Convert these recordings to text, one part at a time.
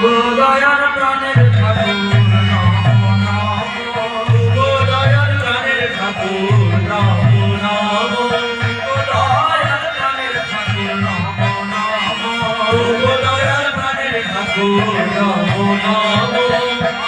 দয়ার প্রাণের ঠাকুর Oh, no, no, no.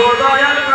我大亚。